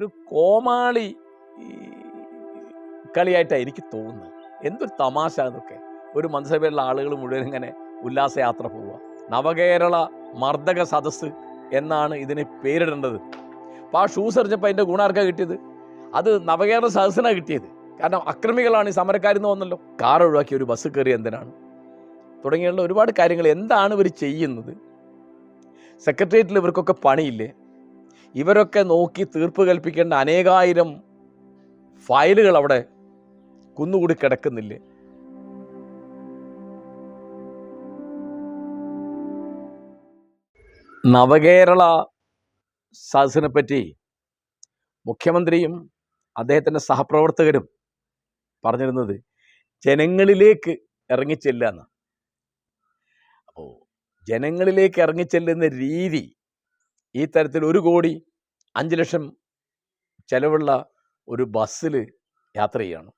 ഒരു കോമാളി കളിയായിട്ടാണ് എനിക്ക് തോന്നുന്നത്. എന്തൊരു തമാശ അതൊക്കെ ഒരു മന്ത്രിസഭയിലുള്ള ആളുകൾ മുഴുവൻ ഇങ്ങനെ ഉല്ലാസയാത്ര പോവുക. നവകേരള മർദ്ദക സദസ്സ് എന്നാണ് ഇതിനെ പേരിടേണ്ടത്. അപ്പോൾ ആ ഷൂസ് എറിഞ്ഞപ്പോൾ അതിന്റെ ഗുണാർക്കാണ് കിട്ടിയത്? അത് നവകേരള സദസ്സിനാണ് കിട്ടിയത്. കാരണം അക്രമികളാണ് ഈ സമരക്കാരെന്ന് തോന്നല്ലോ കാർ ഒഴിവാക്കി ഒരു ബസ് കയറി എന്തിനാണ്? തുടങ്ങിയുള്ള ഒരുപാട് കാര്യങ്ങൾ എന്താണ് ഇവർ ചെയ്യുന്നത്? സെക്രട്ടേറിയറ്റിൽ ഇവർക്കൊക്കെ പണിയില്ലേ? ഇവരൊക്കെ നോക്കി തീർപ്പ് കൽപ്പിക്കേണ്ട അനേകായിരം ഫയലുകൾ അവിടെ കുന്നുകൂടി കിടക്കുന്നില്ലേ? നവകേരള സദസ്സിനെ പറ്റി മുഖ്യമന്ത്രിയും അദ്ദേഹത്തിന്റെ സഹപ്രവർത്തകരും പറഞ്ഞിരുന്നത് ജനങ്ങളിലേക്ക് ഇറങ്ങിച്ചെല്ലുക എന്നാണ്. അപ്പോൾ ജനങ്ങളിലേക്ക് ഇറങ്ങിച്ചെല്ലുന്ന രീതി ഈ തരത്തിൽ ഒരു കോടി അഞ്ച് ലക്ഷം ചിലവുള്ള ഒരു ബസ്സിൽ യാത്ര ചെയ്യണം.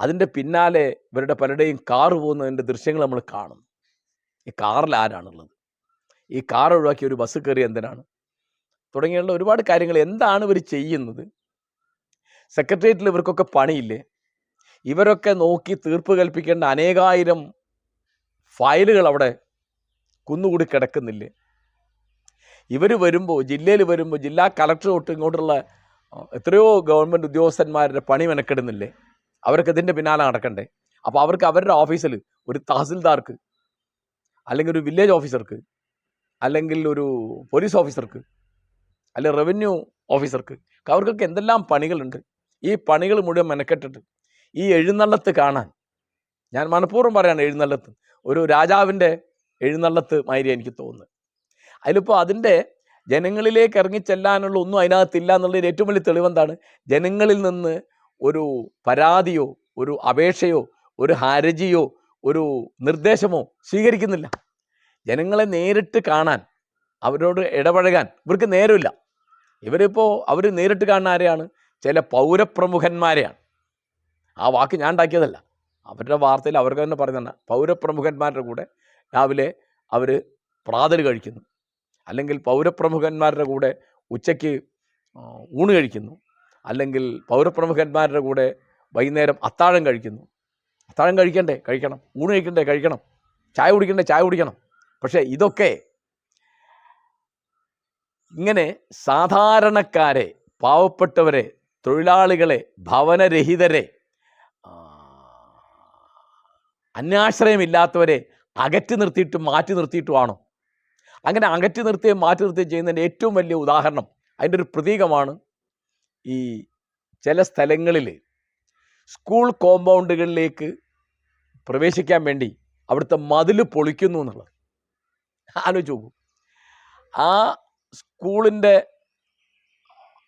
അതിന്റെ പിന്നാലെ ഇവരുടെ പലരുടെയും കാറ് പോകുന്നതിന്റെ ദൃശ്യങ്ങൾ നമ്മൾ കാണും. ഈ കാറിൽ ആരാണുള്ളത്? ഈ കാർ ഒഴിവാക്കി ഒരു ബസ് കയറി എന്തിനാണ്? തുടങ്ങിയുള്ള ഒരുപാട് കാര്യങ്ങൾ എന്താണ് ഇവർ ചെയ്യുന്നത്? സെക്രട്ടേറിയറ്റിൽ ഇവർക്കൊക്കെ പണിയില്ലേ? ഇവരൊക്കെ നോക്കി തീർപ്പ് കൽപ്പിക്കേണ്ട അനേകായിരം ഫയലുകൾ അവിടെ കുന്നുകൂടി കിടക്കുന്നില്ലേ? ഇവർ വരുമ്പോൾ ജില്ലയിൽ വരുമ്പോൾ ജില്ലാ കളക്ടർ തൊട്ട് ഇങ്ങോട്ടുള്ള എത്രയോ ഗവൺമെന്റ് ഉദ്യോഗസ്ഥന്മാരുടെ പണി മെനക്കെടുന്നില്ലേ? അവർക്ക് ഇതിന്റെ പിന്നാലെ നടക്കണ്ടേ? അപ്പോൾ അവർക്ക് അവരുടെ ഓഫീസിൽ ഒരു തഹസിൽദാർക്ക് അല്ലെങ്കിൽ ഒരു വില്ലേജ് ഓഫീസർക്ക് അല്ലെങ്കിൽ ഒരു പോലീസ് ഓഫീസർക്ക് അല്ലെങ്കിൽ റവന്യൂ ഓഫീസർക്ക് അവർക്കൊക്കെ എന്തെല്ലാം പണികളുണ്ട്? ഈ പണികൾ മുഴുവൻ മെനക്കെട്ടിട്ട് ഈ എഴുന്നള്ളത്ത് കാണാൻ ഞാൻ മനഃപൂർവം പറയാണ് എഴുന്നള്ളത്ത്. ഒരു രാജാവിന്റെ എഴുന്നള്ളത്ത് മാതിരി എനിക്ക് തോന്നുന്നത്. അതിലിപ്പോൾ അതിന്റെ ജനങ്ങളിലേക്ക് ഇറങ്ങിച്ചെല്ലാനുള്ള ഒന്നും അതിനകത്തില്ല എന്നുള്ളതിന് ഏറ്റവും വലിയ തെളിവെന്താണ്? ജനങ്ങളിൽ നിന്ന് ഒരു പരാതിയോ ഒരു അപേക്ഷയോ ഒരു ഹാരജിയോ ഒരു നിർദ്ദേശമോ സ്വീകരിക്കുന്നില്ല. ജനങ്ങളെ നേരിട്ട് കാണാൻ അവരോട് ഇടപഴകാൻ ഇവർക്ക് നേരമില്ല. ഇവരിപ്പോൾ അവർ നേരിട്ട് കാണുന്ന ആരെയാണ്? ചില പൗരപ്രമുഖന്മാരെയാണ്. ആ വാക്ക് ഞാൻ ഉണ്ടാക്കിയതല്ല. അവരുടെ വാർത്തയിൽ അവർക്ക് തന്നെ പറയുന്നതാണ് പൗരപ്രമുഖന്മാരുടെ കൂടെ രാവിലെ അവർ പ്രാതൽ കഴിക്കുന്നു. അല്ലെങ്കിൽ പൗരപ്രമുഖന്മാരുടെ കൂടെ ഉച്ചയ്ക്ക് ഊണ് കഴിക്കുന്നു. അല്ലെങ്കിൽ പൗരപ്രമുഖന്മാരുടെ കൂടെ വൈകുന്നേരം അത്താഴം കഴിക്കുന്നു. അത്താഴം കഴിക്കണ്ടേ? കഴിക്കണം. ഊണ് കഴിക്കണ്ടേ? കഴിക്കണം. ചായ കുടിക്കണ്ടേ? ചായ കുടിക്കണം. പക്ഷേ ഇതൊക്കെ ഇങ്ങനെ സാധാരണക്കാരെ പാവപ്പെട്ടവരെ തൊഴിലാളികളെ ഭവനരഹിതരെ അന്യാശ്രയമില്ലാത്തവരെ അകറ്റി നിർത്തിയിട്ടും മാറ്റി നിർത്തിയിട്ടുമാണോ? അങ്ങനെ അകറ്റി നിർത്തുകയും മാറ്റി നിർത്തുകയും ചെയ്യുന്നതിന്റെ ഏറ്റവും വലിയ ഉദാഹരണം അതിന്റെ ഒരു പ്രതീകമാണ് ഈ ചില സ്ഥലങ്ങളിൽ സ്കൂൾ കോമ്പൗണ്ടുകളിലേക്ക് പ്രവേശിക്കാൻ വേണ്ടി അവിടുത്തെ മതിൽ പൊളിക്കുന്നു എന്നുള്ളത്. ആലോചിച്ച് നോക്കൂ. ആ സ്കൂളിന്റെ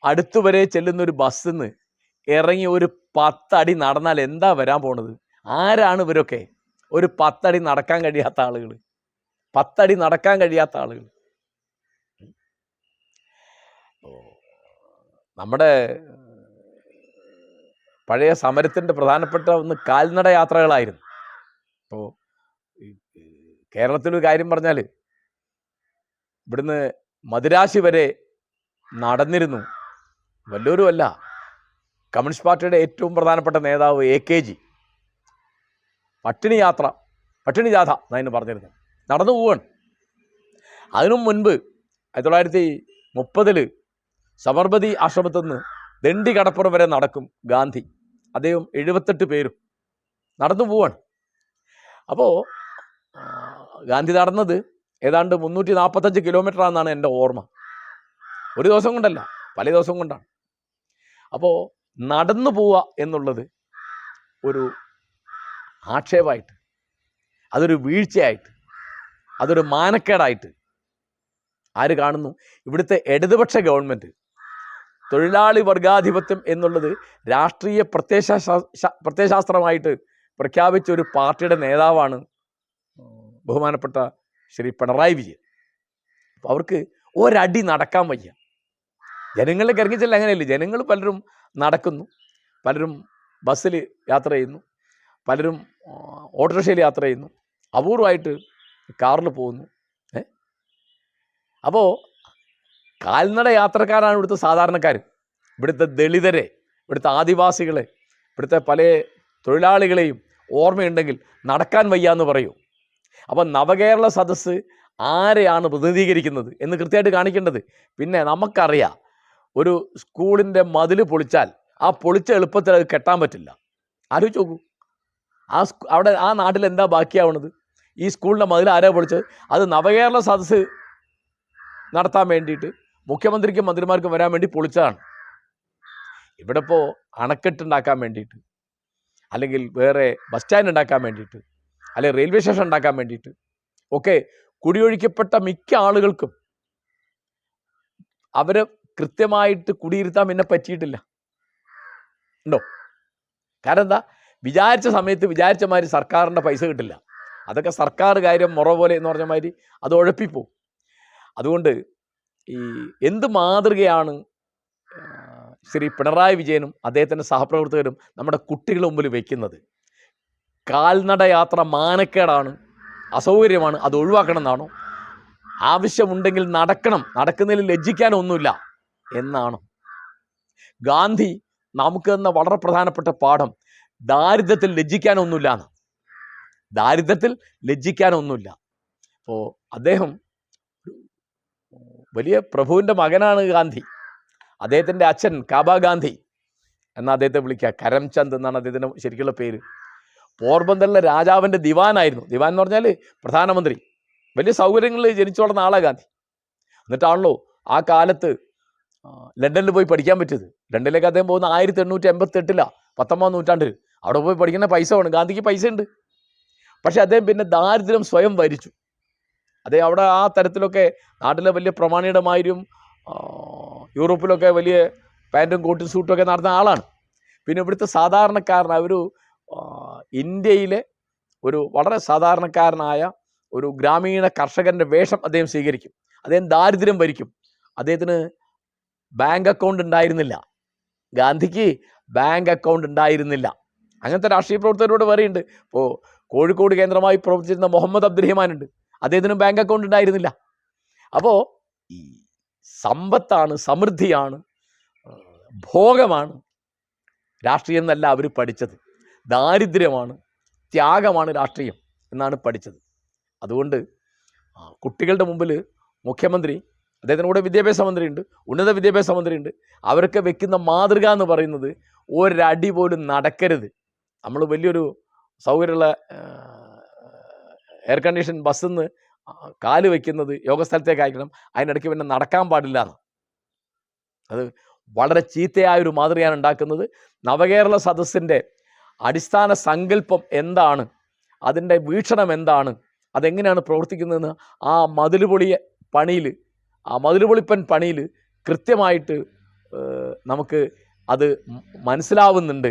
അടുത്തുവരെ ചെല്ലുന്ന ഒരു ബസ്സിൽ നിന്ന് ഇറങ്ങി ഒരു പത്തടി നടന്നാൽ എന്താ വരാൻ പോണത്? ആരാണ് ഇവരൊക്കെ? ഒരു പത്തടി നടക്കാൻ കഴിയാത്ത ആളുകൾ പത്തടി നടക്കാൻ കഴിയാത്ത ആളുകൾ. നമ്മുടെ പഴയ സമരത്തിന്റെ പ്രധാനപ്പെട്ട ഒന്ന് കാൽനട യാത്രകളായിരുന്നു. അപ്പോൾ കേരളത്തിലൊരു കാര്യം പറഞ്ഞാൽ ഇവിടുന്ന് മദുരാശി വരെ നടന്നിരുന്നു. വല്ലവരും അല്ല കമ്മ്യൂണിസ്റ്റ് പാർട്ടിയുടെ ഏറ്റവും പ്രധാനപ്പെട്ട നേതാവ് എ കെ ജി. പട്ടിണി യാത്ര പട്ടിണി ജാഥ എന്നതിന് പറഞ്ഞിരുന്നു നടന്നു പോവാണ്. അതിനും മുൻപ് ആയിരത്തി തൊള്ളായിരത്തി മുപ്പതിൽ സബർമതി ആശ്രമത്തിൽ നിന്ന് ദണ്ഡി കടപ്പുറം വരെ നടക്കും ഗാന്ധി. അദ്ദേഹം എഴുപത്തെട്ട് പേരും നടന്നു പോവാണ്. അപ്പോൾ ഗാന്ധി നടന്നത് ഏതാണ്ട് മുന്നൂറ്റി നാൽപ്പത്തഞ്ച് കിലോമീറ്റർ ആണെന്നാണ് എന്റെ ഓർമ്മ. ഒരു ദിവസം കൊണ്ടല്ല പല ദിവസം കൊണ്ടാണ്. അപ്പോൾ നടന്നു പോവുക എന്നുള്ളത് ഒരു ആക്ഷേപമായിട്ട് അതൊരു വീഴ്ചയായിട്ട് അതൊരു മാനക്കേടായിട്ട് ആര് കാണുന്നു? ഇവിടുത്തെ ഇടതുപക്ഷ ഗവൺമെന്റ് തൊഴിലാളി വർഗാധിപത്യം എന്നുള്ളത് രാഷ്ട്രീയ പ്രത്യയശാ പ്രത്യയശാസ്ത്രമായിട്ട് പ്രഖ്യാപിച്ച ഒരു പാർട്ടിയുടെ നേതാവാണ് ബഹുമാനപ്പെട്ട ശ്രീ പിണറായി വിജയൻ. അപ്പോൾ അവർക്ക് ഒരടി നടക്കാൻ വയ്യ. ജനങ്ങളിലേക്ക് ഇറങ്ങിച്ചല്ല അങ്ങനെയല്ലേ? ജനങ്ങൾ പലരും നടക്കുന്നു. പലരും ബസ്സിൽ യാത്ര ചെയ്യുന്നു. പലരും ഓട്ടോറിക്ഷയിൽ യാത്ര ചെയ്യുന്നു. അപൂർവമായിട്ട് കാറിൽ പോകുന്നു. ഏ? അപ്പോൾ കാൽനട യാത്രക്കാരാണ് ഇവിടുത്തെ സാധാരണക്കാർ ഇവിടുത്തെ ദളിതരെ ഇവിടുത്തെ ആദിവാസികളെ ഇവിടുത്തെ പല തൊഴിലാളികളെയും ഓർമ്മയുണ്ടെങ്കിൽ നടക്കാൻ വയ്യ എന്ന് പറയൂ. അപ്പോൾ നവകേരള സദസ്സ് ആരെയാണ് പ്രതിനിധീകരിക്കുന്നത് എന്ന് കൃത്യമായിട്ട് കാണിക്കേണ്ടത്? പിന്നെ നമുക്കറിയാം ഒരു സ്കൂളിന്റെ മതിൽ പൊളിച്ചാൽ ആ പൊളിച്ച എളുപ്പത്തിൽ അത് കെട്ടാൻ പറ്റില്ല. ആലോചിച്ച് നോക്കൂ. ആ അവിടെ ആ നാട്ടിൽ എന്താ ബാക്കിയാവുന്നത് ഈ സ്കൂളിന്റെ മതിൽ ആരാ പൊളിച്ചത്? അത് നവകേരള സദസ്സ് നടത്താൻ വേണ്ടിയിട്ട് മുഖ്യമന്ത്രിക്കും മന്ത്രിമാർക്കും വരാൻ വേണ്ടി പൊളിച്ചതാണ്. ഇവിടെ ഇപ്പോൾ അണക്കെട്ടുണ്ടാക്കാൻ വേണ്ടിയിട്ട് അല്ലെങ്കിൽ വേറെ ബസ് സ്റ്റാൻഡ് ഉണ്ടാക്കാൻ വേണ്ടിയിട്ട് അല്ലെങ്കിൽ റെയിൽവേ സ്റ്റേഷൻ ഉണ്ടാക്കാൻ വേണ്ടിയിട്ട് ഒക്കെ കുടിയൊഴിക്കപ്പെട്ട മിക്ക ആളുകൾക്കും അവരെ കൃത്യമായിട്ട് കുടിയിരുത്താൻ പിന്നെ പറ്റിയിട്ടില്ല. ഉണ്ടോ? കാരണം എന്താ? വിചാരിച്ച സമയത്ത് വിചാരിച്ചമാര് സർക്കാരിന്റെ പൈസ കിട്ടില്ല. അതൊക്കെ സർക്കാർ കാര്യം മുറ പോലെ എന്ന് പറഞ്ഞ മാതിരി അത് ഉഴപ്പിപ്പോവും അതുകൊണ്ട് ഈ എന്ത് മാതൃകയാണ് ശ്രീ പിണറായി വിജയനും അദ്ദേഹത്തിന്റെ സഹപ്രവർത്തകരും നമ്മുടെ കുട്ടികളുടെ മുമ്പിൽ വയ്ക്കുന്നത് കാൽനട യാത്ര മാനക്കേടാണ് അസൗകര്യമാണ് അത് ഒഴിവാക്കണം എന്നാണോ? ആവശ്യമുണ്ടെങ്കിൽ നടക്കണം നടക്കുന്നതിൽ ലജ്ജിക്കാനൊന്നുമില്ല എന്നാണോ? ഗാന്ധി നമുക്ക് തന്ന വളരെ പ്രധാനപ്പെട്ട പാഠം ദാരിദ്ര്യത്തിൽ ലജ്ജിക്കാനൊന്നുമില്ല എന്ന്. ദാരിദ്ര്യത്തിൽ ലജ്ജിക്കാനൊന്നുമില്ല. അപ്പോൾ അദ്ദേഹം വലിയ പ്രഭുവിന്റെ മകനാണ് ഗാന്ധി. അദ്ദേഹത്തിന്റെ അച്ഛൻ കാബ ഗാന്ധി എന്ന അദ്ദേഹത്തെ വിളിക്കുക. കരംചന്ദ് എന്നാണ് അദ്ദേഹത്തിന്റെ ശരിക്കുള്ള പേര്. പോർബന്തറിലെ രാജാവിന്റെ ദിവാനായിരുന്നു. ദിവാൻ എന്ന് പറഞ്ഞാൽ പ്രധാനമന്ത്രി. വലിയ സൗകര്യങ്ങളിൽ ജനിച്ചു വളർന്ന ആളാണ് ഗാന്ധി. എന്നിട്ടാണല്ലോ ആ കാലത്ത് ലണ്ടനിൽ പോയി പഠിക്കാൻ പറ്റിയത്. ലണ്ടനിലേക്ക് അദ്ദേഹം പോകുന്ന ആയിരത്തി എണ്ണൂറ്റി എൺപത്തെട്ടിലാണ് പത്തൊമ്പതാം നൂറ്റാണ്ടിൽ. അവിടെ പോയി പഠിക്കുന്ന പൈസ വേണം. ഗാന്ധിക്ക് പൈസ ഉണ്ട് പക്ഷെ അദ്ദേഹം പിന്നെ ദാരിദ്ര്യം സ്വയം വരിച്ചു അദ്ദേഹം അവിടെ ആ തരത്തിലൊക്കെ നാട്ടിലെ വലിയ പ്രമാണിയുടെ മാതിരിയും യൂറോപ്പിലൊക്കെ വലിയ പാന്റും കോട്ടും സൂട്ടും ഒക്കെ നടന്ന ആളാണ്. പിന്നെ ഇവിടുത്തെ സാധാരണക്കാരനായ ഒരു ഇന്ത്യയിലെ ഒരു വളരെ സാധാരണക്കാരനായ ഒരു ഗ്രാമീണ കർഷകന്റെ വേഷം അദ്ദേഹം സ്വീകരിക്കും. അദ്ദേഹം ദാരിദ്ര്യം ഭരിക്കും. അദ്ദേഹത്തിന് ബാങ്ക് അക്കൗണ്ട് ഉണ്ടായിരുന്നില്ല. ഗാന്ധിക്ക് ബാങ്ക് അക്കൗണ്ട് ഉണ്ടായിരുന്നില്ല. അങ്ങനത്തെ രാഷ്ട്രീയ പ്രവർത്തകരോട് പറയുന്നുണ്ട്. ഇപ്പോൾ കോഴിക്കോട് കേന്ദ്രമായി പ്രവർത്തിച്ചിരുന്ന മുഹമ്മദ് അബ്ദുറഹിമാൻ ഉണ്ട്. അദ്ദേഹത്തിന് ബാങ്ക് അക്കൗണ്ട് ഉണ്ടായിരുന്നില്ല. അപ്പോൾ ഈ സമ്പത്താണ് സമൃദ്ധിയാണ് ഭോഗമാണ് രാഷ്ട്രീയം എന്നല്ല അവർ പഠിച്ചത്. ദാരിദ്ര്യമാണ് ത്യാഗമാണ് രാഷ്ട്രീയം എന്നാണ് പഠിച്ചത്. അതുകൊണ്ട് കുട്ടികളുടെ മുമ്പിൽ മുഖ്യമന്ത്രി അദ്ദേഹത്തിന് കൂടെ വിദ്യാഭ്യാസ മന്ത്രിയുണ്ട് ഉന്നത വിദ്യാഭ്യാസ മന്ത്രിയുണ്ട്. അവരൊക്കെ വെക്കുന്ന മാതൃക എന്ന് പറയുന്നത് ഒരടി പോലും നടക്കരുത്. നമ്മൾ വലിയൊരു സൗകര്യമുള്ള എയർ കണ്ടീഷൻ ബസ്സിൽ നിന്ന് കാൽ വയ്ക്കുന്നത് യോഗസ്ഥലത്തേക്ക് അയക്കണം അതിനിടയ്ക്ക് പിന്നെ നടക്കാൻ പാടില്ല എന്ന്. അത് വളരെ ചീത്തയായ ഒരു മാതൃകയാണ് ഉണ്ടാക്കുന്നത്. നവകേരള സദസ്സിന്റെ അടിസ്ഥാന സങ്കല്പം എന്താണ്? അതിന്റെ വീക്ഷണം എന്താണ്? അതെങ്ങനെയാണ് പ്രവർത്തിക്കുന്നതെന്ന് ആ മതിലുപൊളിയ പണിയിൽ ആ മതിലുപൊളിപ്പൻ പണിയിൽ കൃത്യമായിട്ട് നമുക്ക് അത് മനസ്സിലാവുന്നുണ്ട്.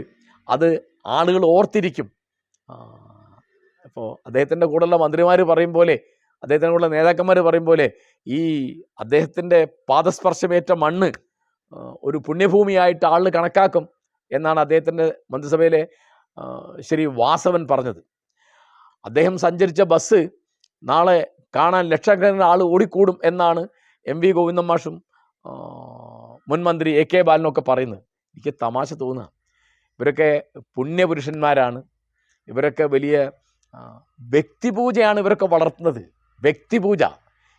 അത് ആളുകൾ ഓർത്തിരിക്കും. അപ്പോൾ അദ്ദേഹത്തിന്റെ കൂടെയുള്ള മന്ത്രിമാർ പറയും പോലെ അദ്ദേഹത്തിന്റെ കൂടെ നേതാക്കന്മാർ പറയും പോലെ ഈ അദ്ദേഹത്തിന്റെ പാദസ്പർശമേറ്റ മണ്ണ് ഒരു പുണ്യഭൂമിയായിട്ട് ആൾ കണക്കാക്കും എന്നാണ് അദ്ദേഹത്തിന്റെ മന്ത്രിസഭയിലെ ശ്രീ വാസവൻ പറഞ്ഞത്. അദ്ദേഹം സഞ്ചരിച്ച ബസ് നാളെ കാണാൻ ലക്ഷക്കണക്കിന് ആൾ ഓടിക്കൂടും എന്നാണ് എം വി ഗോവിന്ദൻ മാഷും മുൻ മന്ത്രി എ കെ ബാലനൊക്കെ പറയുന്നത്. എനിക്ക് തമാശ തോന്നുക. ഇവരൊക്കെ പുണ്യപുരുഷന്മാരാണ്. ഇവരൊക്കെ വലിയ വ്യക്തിപൂജയാണ് ഇവരൊക്കെ വളർത്തുന്നത്. വ്യക്തിപൂജ.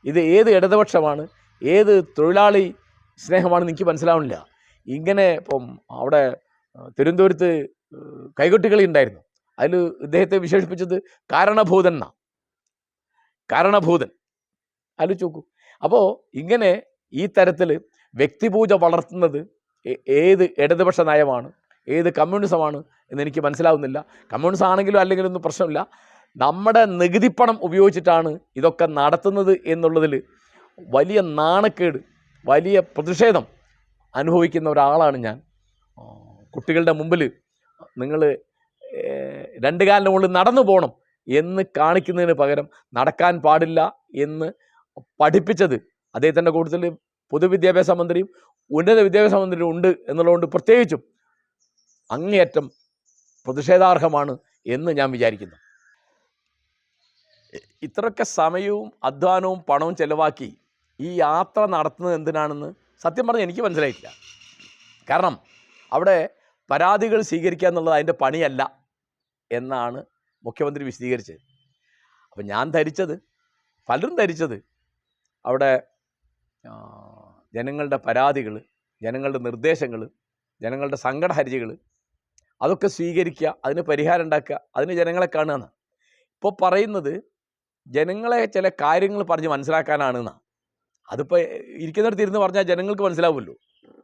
ഇത് ഏത് ഇടതുപക്ഷമാണ് ഏത് തൊഴിലാളി സ്നേഹമാണെന്ന് എനിക്ക് മനസ്സിലാവുന്നില്ല. ഇങ്ങനെ ഇപ്പം അവിടെ തിരുവനന്തപുരത്ത് കൈകൊട്ടികളി ഉണ്ടായിരുന്നു. അതിൽ ഇദ്ദേഹത്തെ വിശേഷിപ്പിച്ചത് കാരണഭൂതൻ എന്നാ. കാരണഭൂതൻ. ആലോചിച്ച് നോക്കൂ. അപ്പോൾ ഇങ്ങനെ ഈ തരത്തിൽ വ്യക്തിപൂജ വളർത്തുന്നത് ഏത് ഇടതുപക്ഷ നയമാണ് ഏത് കമ്മ്യൂണിസമാണ് എന്ന് എനിക്ക് മനസ്സിലാവുന്നില്ല. കമ്മ്യൂണിസം ആണെങ്കിലും അല്ലെങ്കിലും ഒന്നും പ്രശ്നമില്ല. നമ്മുടെ നികുതിപ്പണം ഉപയോഗിച്ചിട്ടാണ് ഇതൊക്കെ നടത്തുന്നത് എന്നുള്ളതിൽ വലിയ നാണക്കേട് വലിയ പ്രതിഷേധം അനുഭവിക്കുന്ന ഒരാളാണ് ഞാൻ. കുട്ടികളുടെ മുമ്പിൽ നിങ്ങൾ രണ്ട് കാലിന്റെ മുകളിൽ നടന്നു പോകണം എന്ന് കാണിക്കുന്നതിന് പകരം നടക്കാൻ പാടില്ല എന്ന് പഠിപ്പിച്ചത് അദ്ദേഹത്തിന്റെ കൂട്ടത്തിൽ പൊതുവിദ്യാഭ്യാസ മന്ത്രിയും ഉന്നത വിദ്യാഭ്യാസ മന്ത്രിയും ഉണ്ട് എന്നുള്ളതുകൊണ്ട് പ്രത്യേകിച്ചും അങ്ങേയറ്റം പ്രതിഷേധാർഹമാണ് എന്ന് ഞാൻ വിചാരിക്കുന്നു. ഇത്രയൊക്കെ സമയവും അധ്വാനവും പണവും ചെലവാക്കി ഈ യാത്ര നടത്തുന്നത് എന്തിനാണെന്ന് സത്യം പറഞ്ഞാൽ എനിക്ക് മനസ്സിലായിട്ടില്ല. കാരണം അവിടെ പരാതികൾ സ്വീകരിക്കുക എന്നുള്ളത് അതിന്റെ പണിയല്ല എന്നാണ് മുഖ്യമന്ത്രി വിശദീകരിച്ചത്. അപ്പം ഞാൻ ധരിച്ചത് പലരും ധരിച്ചത് അവിടെ ജനങ്ങളുടെ പരാതികൾ ജനങ്ങളുടെ നിർദ്ദേശങ്ങൾ ജനങ്ങളുടെ സങ്കടഹരികൾ അതൊക്കെ സ്വീകരിക്കുക അതിന് പരിഹാരം ഉണ്ടാക്കുക അതിന് ജനങ്ങളെ കാണുക ഇപ്പോൾ പറയുന്നത് ജനങ്ങളെ ചില കാര്യങ്ങൾ പറഞ്ഞ് മനസ്സിലാക്കാനാണെന്നാണ് അതിപ്പോൾ ഇരിക്കുന്നിടത്ത് ഇരുന്ന് പറഞ്ഞാൽ ജനങ്ങൾക്ക് മനസ്സിലാവുമല്ലോ.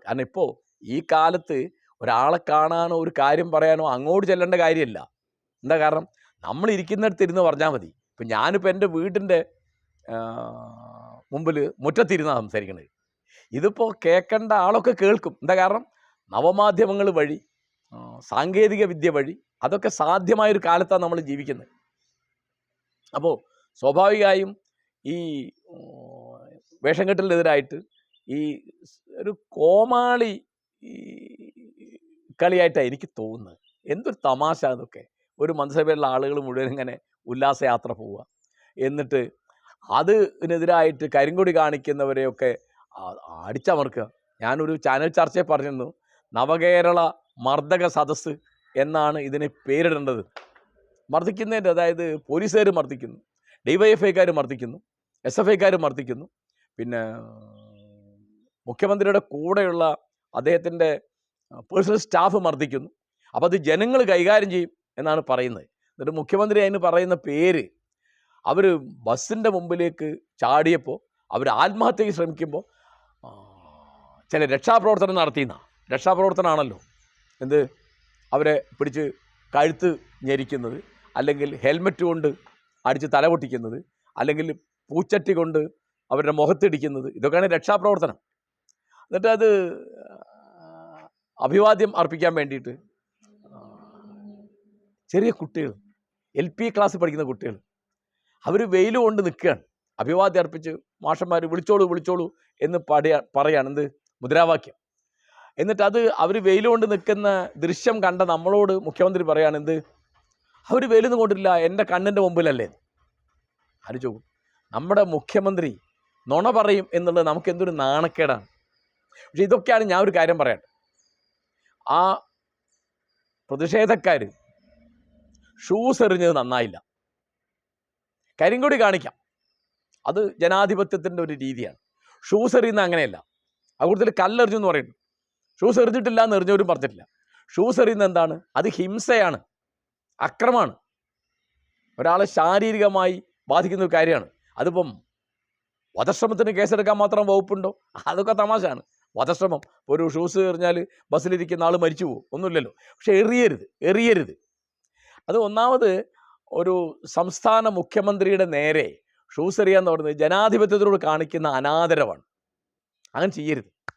കാരണം ഇപ്പോൾ ഈ കാലത്ത് ഒരാളെ കാണാനോ ഒരു കാര്യം പറയാനോ അങ്ങോട്ട് ചെല്ലേണ്ട കാര്യമല്ല. എന്താ കാരണം? നമ്മൾ ഇരിക്കുന്നിടത്ത് ഇരുന്ന് പറഞ്ഞാൽ മതി. ഇപ്പം ഞാനിപ്പോൾ എന്റെ വീടിന്റെ മുമ്പിൽ മുറ്റത്തിരുന്നാണ് സംസാരിക്കുന്നത് ഇതിപ്പോൾ കേൾക്കേണ്ട ആളൊക്കെ കേൾക്കും. എന്താ കാരണം? നവമാധ്യമങ്ങൾ വഴി സാങ്കേതിക വിദ്യ വഴി അതൊക്കെ സാധ്യമായൊരു കാലത്താണ് നമ്മൾ ജീവിക്കുന്നത്. അപ്പോൾ സ്വാഭാവികമായും ഈ വേഷം കെട്ടലിനെതിരായിട്ട് ഈ ഒരു കോമാളി കളിയായിട്ടാണ് എനിക്ക് തോന്നുന്നത്. എന്തൊരു തമാശ അതൊക്കെ ഒരു മന്ത്രിസഭയിലുള്ള ആളുകൾ മുഴുവൻ ഇങ്ങനെ ഉല്ലാസയാത്ര പോവുക. എന്നിട്ട് അതിനെതിരായിട്ട് കരിങ്കൊടി കാണിക്കുന്നവരെയൊക്കെ അടിച്ചമർക്കുക. ഞാനൊരു ചാനൽ ചർച്ചയിൽ പറഞ്ഞിരുന്നു. നവകേരള മർദ്ദക സദസ്സ് എന്നാണ് ഇതിനെ പേരിടേണ്ടത്. മർദ്ദിക്കുന്നതിന്റെ അതായത് പോലീസുകാർ മർദ്ദിക്കുന്നു ഡിവൈഎഫ്ഐക്കാർ മർദ്ദിക്കുന്നു എസ് എഫ് ഐക്കാർ മർദ്ദിക്കുന്നു പിന്നെ മുഖ്യമന്ത്രിയുടെ കൂടെയുള്ള അദ്ദേഹത്തിന്റെ പേഴ്സണൽ സ്റ്റാഫ് മർദ്ദിക്കുന്നു. അപ്പോൾ അത് ജനങ്ങൾ കൈകാര്യം ചെയ്യും എന്നാണ് പറയുന്നത്. എന്നിട്ട് മുഖ്യമന്ത്രി അതിന് പറയുന്ന പേര് അവർ ബസ്സിന്റെ മുമ്പിലേക്ക് ചാടിയപ്പോൾ അവർ ആത്മഹത്യയ്ക്ക് ശ്രമിക്കുമ്പോൾ ചില രക്ഷാപ്രവർത്തനം നടത്തിയെന്നാണ് രക്ഷാപ്രവർത്തനമാണല്ലോ എന്ത്? അവരെ പിടിച്ച് കഴുത്ത് ഞെരിക്കുന്നത് അല്ലെങ്കിൽ ഹെൽമെറ്റ് കൊണ്ട് അടിച്ച് തല പൊട്ടിക്കുന്നത് അല്ലെങ്കിൽ പൂച്ചട്ടി കൊണ്ട് അവരുടെ മുഖത്തിടിക്കുന്നത് ഇതൊക്കെയാണ് രക്ഷാപ്രവർത്തനം. എന്നിട്ട് അത് അഭിവാദ്യം അർപ്പിക്കാൻ വേണ്ടിയിട്ട് ചെറിയ കുട്ടികൾ എൽ പി ക്ലാസ് പഠിക്കുന്ന കുട്ടികൾ അവർ വെയിൽ കൊണ്ട് നിൽക്കുകയാണ്. അഭിവാദ്യം അർപ്പിച്ച് മാഷന്മാർ വിളിച്ചോളൂ വിളിച്ചോളൂ എന്ന് പടയാ പറയാണ് എന്ത്? മുദ്രാവാക്യം. എന്നിട്ട് അത് അവർ വെയിൽ കൊണ്ട് നിൽക്കുന്ന ദൃശ്യം കണ്ട നമ്മളോട് മുഖ്യമന്ത്രി പറയാണ് എന്ത്? അവർ വെയിലൊന്നും കൊണ്ടില്ല എന്റെ കണ്ണിന്റെ മുമ്പിലല്ലേ? നോക്കൂ നമ്മുടെ മുഖ്യമന്ത്രി നുണ പറയും എന്നുള്ളത് നമുക്ക് എന്തൊരു നാണക്കേടാണ്. പക്ഷെ ഇതൊക്കെയാണ് ഞാൻ ഒരു കാര്യം പറയട്ടെ ആ പ്രതിഷേധക്കാർ ഷൂസ് എറിഞ്ഞത് നന്നായില്ല. കരിങ്കൊടി കാണിക്കാം. അത് ജനാധിപത്യത്തിന്റെ ഒരു രീതിയാണ്. ഷൂസ് എറിയുന്ന അങ്ങനെയല്ല. കൂടുതൽ കല്ലെറിഞ്ഞു എന്ന് പറയുന്നു. ഷൂസ് എറിഞ്ഞിട്ടില്ല എന്ന് എറിഞ്ഞവരും പറഞ്ഞിട്ടില്ല. ഷൂസ് എറിയുന്നത് എന്താണ്? അത് ഹിംസയാണ്. അക്രമാണ് ഒരാളെ ശാരീരികമായി ബാധിക്കുന്ന ഒരു കാര്യമാണ്. അതിപ്പം വധശ്രമത്തിന് കേസെടുക്കാൻ മാത്രം വകുപ്പുണ്ടോ? അതൊക്കെ തമാശയാണ്. വധശ്രമം. ഒരു ഷൂസ് എറിഞ്ഞാൽ ബസ്സിലിരിക്കുന്ന ആൾ മരിച്ചു പോകും. ഒന്നുമില്ലല്ലോ. പക്ഷെ എറിയരുത്. എറിയരുത്. അത് ഒന്നാമത് ഒരു സംസ്ഥാന മുഖ്യമന്ത്രിയുടെ നേരെ ഷൂസ് എറിയാന്ന് പറയുന്നത് ജനാധിപത്യത്തിനോട് കാണിക്കുന്ന അനാദരവാണ്. അങ്ങനെ ചെയ്യരുത്.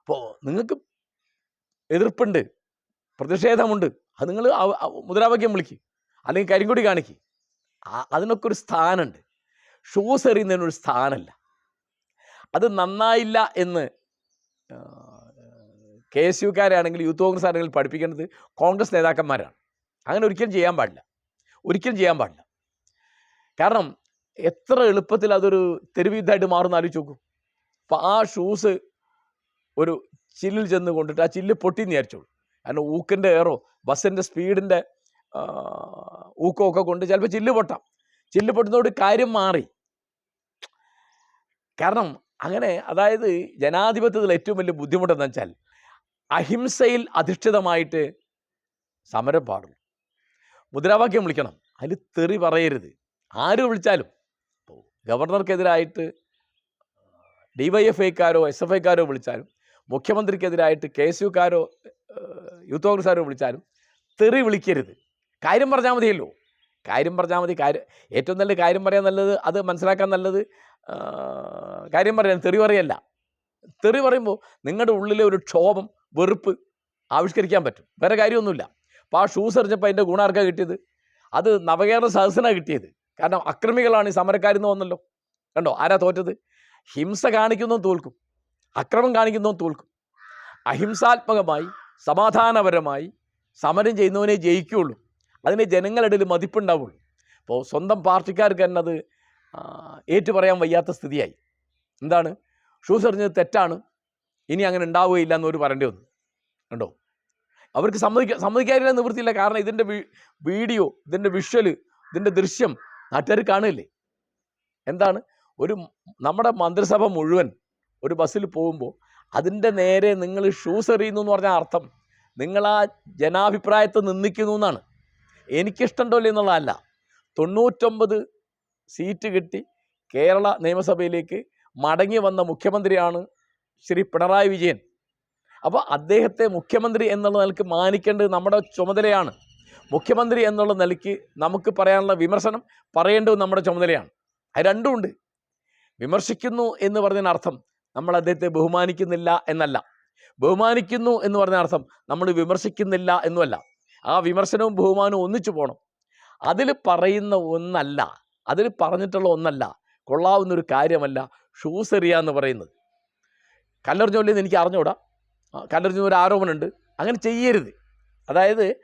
അപ്പോൾ നിങ്ങൾക്ക് എതിർപ്പുണ്ട് പ്രതിഷേധമുണ്ട് അത് നിങ്ങൾ മുദ്രാവാക്യം വിളിക്കുക അല്ലെങ്കിൽ കരിങ്കൊടി കാണിക്കുക അതിനൊക്കെ ഒരു സ്ഥാനമുണ്ട്. ഷൂസ് എറിയുന്നതിനൊരു സ്ഥാനമല്ല. അത് നന്നായില്ല എന്ന് കെ എസ് യുക്കാരാണെങ്കിൽ യൂത്ത് കോൺഗ്രസ് ആണെങ്കിൽ പഠിപ്പിക്കേണ്ടത് കോൺഗ്രസ് നേതാക്കന്മാരാണ്. അങ്ങനെ ഒരിക്കലും ചെയ്യാൻ പാടില്ല. ഒരിക്കലും ചെയ്യാൻ പാടില്ല. കാരണം എത്ര എളുപ്പത്തിൽ അതൊരു തെരുവിദ്ധായിട്ട് മാറുന്ന ആലോചിച്ച് നോക്കൂ. അപ്പോൾ ആ ഷൂസ് ഒരു ചില്ലിൽ ചെന്ന് കൊണ്ടിട്ട് ആ ചില്ല് പൊട്ടിന്ന് വിചാരിച്ചോളൂ. കാരണം ഊക്കിന്റെ എയറോ ബസ്സിന്റെ സ്പീഡിന്റെ ഊക്കോ ഒക്കെ കൊണ്ട് ചിലപ്പോൾ ചില്ല് പൊട്ടാം. ചില്ല് പൊട്ടുന്നതോട് കാര്യം മാറി. കാരണം അങ്ങനെ അതായത് ജനാധിപത്യത്തിൽ ഏറ്റവും വലിയ ബുദ്ധിമുട്ടെന്ന് വെച്ചാൽ അഹിംസയിൽ അധിഷ്ഠിതമായിട്ട് സമരം പാടുള്ളൂ മുദ്രാവാക്യം വിളിക്കണം. അതിൽ തെറി പറയരുത്. ആര് വിളിച്ചാലും. ഗവർണർക്കെതിരായിട്ട് ഡി വൈ എഫ് ഐക്കാരോ എസ് എഫ് ഐക്കാരോ വിളിച്ചാലും മുഖ്യമന്ത്രിക്കെതിരായിട്ട് കെ എസ് യുക്കാരോ യൂത്ത് കോൺഗ്രസ്സുകാരോ വിളിച്ചാലും തെറി വിളിക്കരുത്. കാര്യം പറഞ്ഞാൽ മതിയല്ലോ. കാര്യം പറഞ്ഞാൽ മതി. കാര്യം ഏറ്റവും നല്ല കാര്യം പറയാൻ നല്ലത് അത് മനസ്സിലാക്കാൻ നല്ലത് കാര്യം പറയാൻ തെറി പറയല്ല. തെറി പറയുമ്പോൾ നിങ്ങളുടെ ഉള്ളിലെ ഒരു ക്ഷോഭം വെറുപ്പ് ആവിഷ്കരിക്കാൻ പറ്റും. വേറെ കാര്യമൊന്നുമില്ല. അപ്പോൾ ആ ഷൂസ് എറിഞ്ഞപ്പോൾ അതിന്റെ ഗുണം ആർക്കാണ് കിട്ടിയത്? അത് നവകേരള സദസ്സിനാണ് കിട്ടിയത്. കാരണം അക്രമികളാണ് ഈ സമരക്കാരെന്ന് വന്നല്ലോ. കണ്ടോ? ആരാ തോറ്റത്? ഹിംസ കാണിക്കുന്നു തോൽക്കും. അക്രമം കാണിക്കുന്നവൻ തോൽക്കും. അഹിംസാത്മകമായി സമാധാനപരമായി സമരം ചെയ്യുന്നവനെ ജയിക്കുകയുള്ളൂ. അതിനെ ജനങ്ങളുടെ ഇടയിൽ മതിപ്പുണ്ടാവുള്ളൂ. അപ്പോൾ സ്വന്തം പാർട്ടിക്കാർക്ക് തന്നെ അത് ഏറ്റുപറയാൻ പറയാൻ വയ്യാത്ത സ്ഥിതിയായി. എന്താണ്? ഷൂസ് എറിഞ്ഞത് തെറ്റാണ്. ഇനി അങ്ങനെ ഉണ്ടാവുകയില്ല എന്നവർ പറയേണ്ടി വന്നു. കണ്ടോ? അവർക്ക് സമ്മതിക്ക സമ്മതിക്കാനില്ല നിവൃത്തിയില്ല. കാരണം ഇതിന്റെ വീഡിയോ ഇതിന്റെ വിഷ്വൽ ഇതിന്റെ ദൃശ്യം നാട്ടുകാർ കാണുകയില്ലേ? എന്താണ്? ഒരു നമ്മുടെ മന്ത്രിസഭ മുഴുവൻ ഒരു ബസ്സിൽ പോകുമ്പോൾ അതിന്റെ നേരെ നിങ്ങൾ ഷൂസ് എറിയുന്നു എന്ന് പറഞ്ഞാൽ അർത്ഥം. നിങ്ങൾ ആ ജനാഭിപ്രായത്തെ നിന്ദിക്കുന്നു എന്നാണ്. എനിക്കിഷ്ടമുണ്ടോ എന്നുള്ളതല്ല. തൊണ്ണൂറ്റൊമ്പത് സീറ്റ് കിട്ടി കേരള നിയമസഭയിലേക്ക് മടങ്ങി വന്ന മുഖ്യമന്ത്രിയാണ് ശ്രീ പിണറായി വിജയൻ. അപ്പോൾ അദ്ദേഹത്തെ മുഖ്യമന്ത്രി എന്നുള്ള നിലയ്ക്ക് മാനിക്കേണ്ടത് നമ്മുടെ ചുമതലയാണ്. മുഖ്യമന്ത്രി എന്നുള്ള നിലയ്ക്ക് നമുക്ക് പറയാനുള്ള വിമർശനം പറയേണ്ടത് നമ്മുടെ ചുമതലയാണ്. അത് രണ്ടുമുണ്ട് വിമർശിക്കുന്നു എന്ന് പറഞ്ഞതിന് അർത്ഥം നമ്മൾ അദ്ദേഹത്തെ ബഹുമാനിക്കുന്നില്ല എന്നല്ല. ബഹുമാനിക്കുന്നു എന്ന് പറഞ്ഞ അർത്ഥം നമ്മൾ വിമർശിക്കുന്നില്ല എന്നുമല്ല. ആ വിമർശനവും ബഹുമാനവും ഒന്നിച്ചു പോകണം അതിൽ പറയുന്ന ഒന്നല്ല അതിൽ പറഞ്ഞിട്ടുള്ള ഒന്നല്ല കൊള്ളാവുന്ന ഒരു കാര്യമല്ല ഷൂസ് എറിയുക എന്ന് പറയുന്നത്. കല്ലെറിഞ്ഞോല്ലെന്ന് എനിക്ക് അറിഞ്ഞൂടാ കല്ലെറിഞ്ഞ ഒരു ആരോപണമുണ്ട്. അങ്ങനെ ചെയ്യരുത്. അതായത്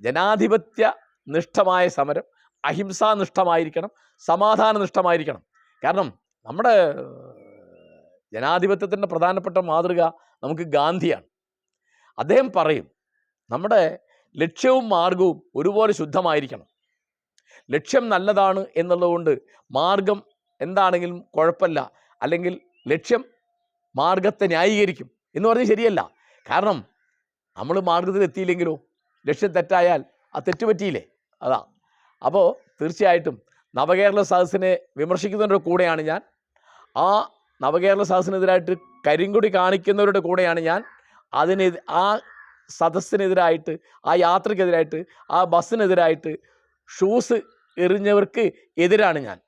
ജനാധിപത്യ നിഷ്ഠമായ സമരം അഹിംസാനിഷ്ഠമായിരിക്കണം സമാധാനനിഷ്ഠമായിരിക്കണം. കാരണം നമ്മുടെ ജനാധിപത്യത്തിന്റെ പ്രധാനപ്പെട്ട മാതൃക നമുക്ക് ഗാന്ധിയാണ്. അദ്ദേഹം പറയും നമ്മുടെ ലക്ഷ്യവും മാർഗവും ഒരുപോലെ ശുദ്ധമായിരിക്കണം. ലക്ഷ്യം നല്ലതാണ് എന്നുള്ളതുകൊണ്ട് മാർഗം എന്താണെങ്കിലും കുഴപ്പമില്ല. അല്ലെങ്കിൽ ലക്ഷ്യം മാർഗത്തെ ന്യായീകരിക്കും. എന്ന് പറഞ്ഞ് ശരിയല്ല. കാരണം നമ്മൾ മാർഗത്തിൽ എത്തിയില്ലെങ്കിലോ? ലക്ഷ്യം തെറ്റായാൽ ആ തെറ്റ് പറ്റിയില്ലേ അതാ. അപ്പോൾ തീർച്ചയായിട്ടും നവകേരള സദസ്സിനെ വിമർശിക്കുന്നവരുടെ കൂടെയാണ് ഞാൻ. ആ നവകേരള സദസ്സിനെതിരായിട്ട് കരിങ്കുടി കാണിക്കുന്നവരുടെ കൂടെയാണ് ഞാൻ. അതിനെ ആ സദസ്സിനെതിരായിട്ട് ആ യാത്രക്കെതിരായിട്ട് ആ ബസ്സിനെതിരായിട്ട് ഷൂസ് എറിഞ്ഞവർക്ക് എതിരാണ് ഞാൻ.